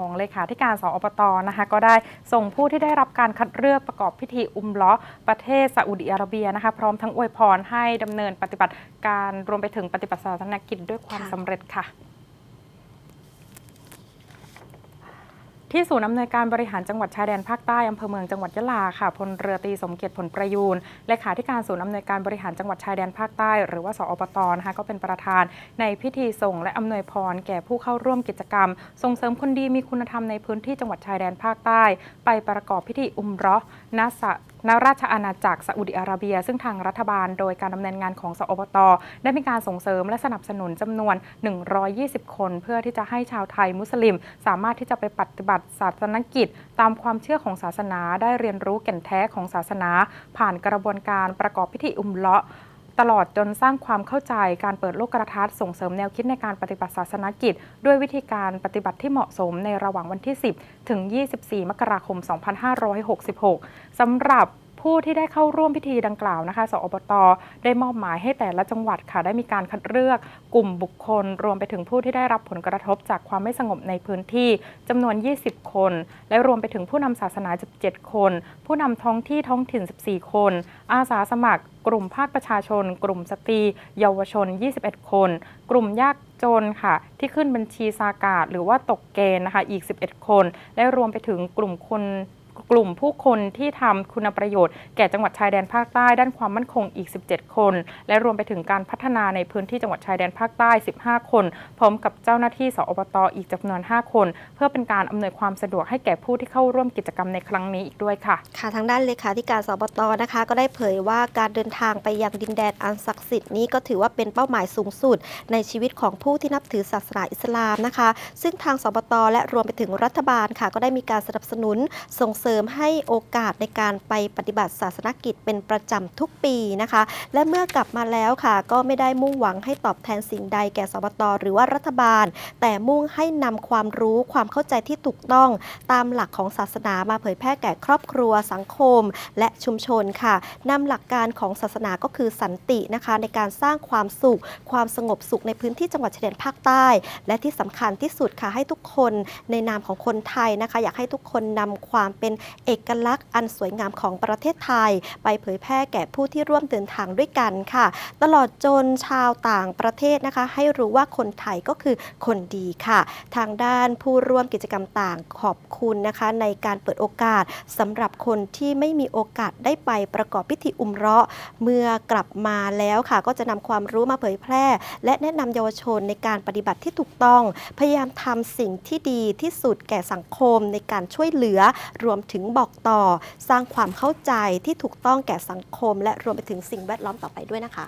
ของเลขาธิการสอปตนะคะก็ได้ส่งผู้ที่ได้รับการคัดเลือกประกอบพิธีอุมล้อประเทศซาอุดิอาระเบียนะคะพร้อมทั้งอวยพรให้ดำเนินปฏิบัติการรวมไปถึงปฏิบัติศาสนกิจด้วยความค่ะสำเร็จค่ะ ที่ศูนย์อำนวยการบริหารจังหวัดชายแดนภาคใต้อำเภอเมืองจังหวัดยะลาค่ะพลเรือตรีสมเกียรติผลประยูนเลขาธิการศูนย์อำนวยการบริหารจังหวัดชายแดนภาคใต้ หรือว่าสอปตนะคะก็เป็นประธาน ในพิธีส่งและอำนวยพรแก่ผู้เข้าร่วมกิจกรรม ส่งเสริมคนดีมีคุณธรรมในพื้นที่จังหวัดชายแดนภาคใต้ ไปประกอบพิธีอุมเราะห์ณสะ ณราชอาณาจักรซาอุดิอาระเบีย ซึ่งทางรัฐบาลโดยการดำเนินงานของสอปตได้มีการส่งเสริมและสนับสนุนจำนวน 120 คน เพื่อที่จะให้ชาวไทยมุสลิม สามารถที่จะไปปฏิบัติศาสนกิจ ตามความเชื่อของศาสนาได้เรียนรู้แก่นแท้ของศาสนา ผ่านกระบวนการประกอบพิธีอุมเลาะ ตลอดจนสร้างความเข้าใจการเปิดโลกทัศน์ส่งเสริมแนวคิดในการปฏิบัติศาสนกิจ ด้วยวิธีการปฏิบัติที่เหมาะสมในระหว่างวันที่ 10 ถึง 24 มกราคม 2566 สำหรับ ผู้ที่ได้เข้าร่วมพิธีดังกล่าวนะคะสอบตได้มอบหมายให้แต่ละจังหวัดค่ะได้มีการคัดเลือกกลุ่มบุคคล รวมไปถึงผู้ที่ได้รับผลกระทบจากความไม่สงบในพื้นที่จำนวน 20 คน และรวมไปถึงผู้นำศาสนา 17 คน ผู้นำท้องที่ท้องถิ่น 14 คน อาสาสมัครกลุ่มภาคประชาชน กลุ่มสตรี เยาวชน 21 คน กลุ่มยากจนค่ะ ที่ขึ้นบัญชีซากาศหรือว่าตกเกณฑ์นะคะ อีก 11 คน และรวมไปถึงกลุ่มคน กลุ่มผู้คนที่ทำคุณประโยชน์แก่จังหวัดชายแดนภาคใต้ด้านความมั่นคงอีก 17 คน และรวมไปถึงการพัฒนาในพื้นที่จังหวัดชายแดนภาคใต้ 15 คน พร้อมกับเจ้าหน้าที่สอบตอีกจำนวน 5 คน เพื่อเป็นการอำนวยความสะดวกให้แก่ผู้ที่เข้าร่วมกิจกรรมในครั้งนี้อีกด้วยค่ะ ค่ะทางด้านเลขาธิการสบตนะคะ ก็ได้เผยว่าการเดินทางไปยังดินแดนอันศักดิ์สิทธิ์นี้ก็ถือว่าเป็นเป้าหมายสูงสุด ในชีวิตของผู้ที่นับถือศาสนาอิสลามนะคะ ซึ่งทางสบตและรวมไปถึงรัฐบาลค่ะ ก็ได้มีการสนับสนุนส่งเสริมให้โอกาสในการไปปฏิบัติศาสนกิจเป็นประจำทุกปีนะคะ และเมื่อกลับมาแล้วค่ะ ก็ไม่ได้มุ่งหวังให้ตอบแทนสิ่งใดแก่สบตหรือว่ารัฐบาล แต่มุ่งให้นำความรู้ความเข้าใจที่ถูกต้อง ตามหลักของศาสนามาเผยแพร่แก่ครอบครัวสังคม และชุมชนค่ะนำหลักการของศาสนาก็คือสันตินะคะ ในการสร้างความสุข ความสงบสุขในพื้นที่จังหวัดชายแดนภาคใต้ และที่สำคัญที่สุดค่ะให้ทุกคนในนามของคนไทยนะคะ อยากให้ทุกคนนำความเป็นเอกลักษณ์อันสวยงามของประเทศไทย ไปเผยแพร่แก่ผู้ที่ร่วมเดินทางด้วยกันค่ะ ตลอดจนชาวต่างประเทศนะคะ ให้รู้ว่าคนไทยก็คือคนดีค่ะ ทางด้านผู้ร่วมกิจกรรมต่างขอบคุณนะคะ ในการเปิดโอกาสสำหรับคนที่ไม่มีโอกาสได้ไปประกอบพิธีอุมเราะเมื่อกลับมาแล้วค่ะ ก็จะนำความรู้มาเผยแพร่ และแนะนำเยาวชนในการปฏิบัติที่ถูกต้อง พยายามทำสิ่งที่ดีที่สุดแก่สังคมในการช่วยเหลือรวมถึงงบอกต่อ สร้างความเข้าใจที่ถูกต้องแก่สังคม และรวมไปถึงสิ่งแวดล้อมต่อไปด้วยนะคะ